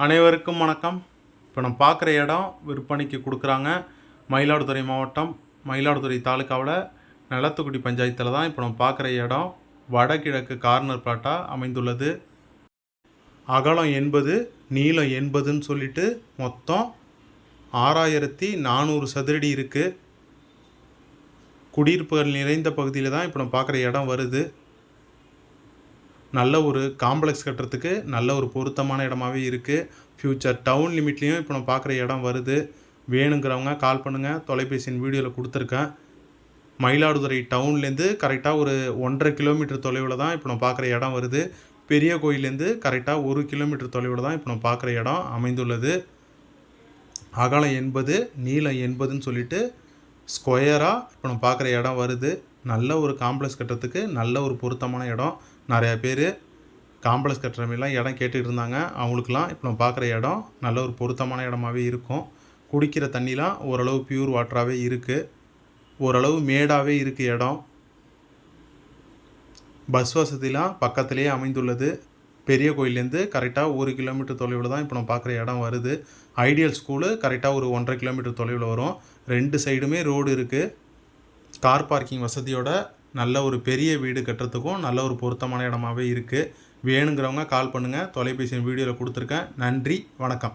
அனைவருக்கும் வணக்கம். இப்போ நம்ம பார்க்குற இடம் விற்பனைக்கு கொடுக்குறாங்க. மயிலாடுதுறை மாவட்டம் மயிலாடுதுறை தாலுக்காவில் நிலத்துக்குடி பஞ்சாயத்தில் தான் இப்போ நம்ம பார்க்குற இடம். வடகிழக்கு கார்னர் பிளாட்டாக அமைந்துள்ளது. அகலம் எண்பது நீளம் எண்பதுன்னு சொல்லிட்டு மொத்தம் ஆறாயிரத்தி நானூறு சதுரடி இருக்குது குடியிருப்புகள் நிறைந்த பகுதியில் தான் இப்போ நம்ம பார்க்குற இடம் வருது. நல்ல ஒரு காம்ப்ளெக்ஸ் கட்டுறதுக்கு நல்ல ஒரு பொருத்தமான இடமாவே இருக்குது ஃப்யூச்சர் டவுன் லிமிட்லேயும் இப்போ நம்ம பார்க்குற இடம் வருது. வேணுங்கிறவங்க கால் பண்ணுங்கள் தொலைபேசியின் வீடியோவில் கொடுத்துருக்கேன். மயிலாடுதுறை டவுன்லேருந்து கரெக்டாக ஒரு ஒன்றரை கிலோமீட்டர் தொலைவில் தான் இப்போ நம்ம பார்க்குற இடம் வருது. பெரிய கோயிலேருந்து கரெக்டாக ஒரு கிலோமீட்டர் தொலைவில் தான் இப்போ நம்ம பார்க்குற இடம் அமைந்துள்ளது. அகலம் எண்பது நீளம் எண்பதுன்னு சொல்லிட்டு ஸ்கொயராக இப்போ நம்ம பார்க்குற இடம் வருது. நல்ல ஒரு காம்ப்ளெக்ஸ் கட்டுறதுக்கு நல்ல ஒரு பொருத்தமான இடம். நிறையா பேர் காம்ப்ளெக்ஸ் கட்டுற மாதிரிலாம் இடம் கேட்டுகிட்டு இருந்தாங்க. அவங்களுக்குலாம் இப்போ நம்ம பார்க்குற இடம் நல்ல ஒரு பொருத்தமான இடமாவே இருக்கும். குடிக்கிற தண்ணிலாம் ஓரளவு பியூர் வாட்டராகவே இருக்குது ஓரளவு மேடாகவே இருக்குது இடம். பஸ் வசதிலாம் பக்கத்துலேயே அமைந்துள்ளது. பெரிய கோயிலேருந்து கரெக்டாக ஒரு கிலோமீட்டர் தொலைவில் தான் இப்போ நம்ம பார்க்குற இடம் வருது. ஐடியல் ஸ்கூலு கரெக்டாக ஒரு ஒன்றரை கிலோமீட்டர் தொலைவில் வரும். ரெண்டு சைடுமே ரோடு இருக்குது கார் பார்க்கிங் வசதியோட நல்ல ஒரு பெரிய வீடு கட்டுறதுக்கும் நல்ல ஒரு பொருத்தமான இடமாவே இருக்குது வேணுங்கிறவங்க கால் பண்ணுங்கள் தொலைபேசி வீடியோவில் கொடுத்துருக்கேன். நன்றி. வணக்கம்.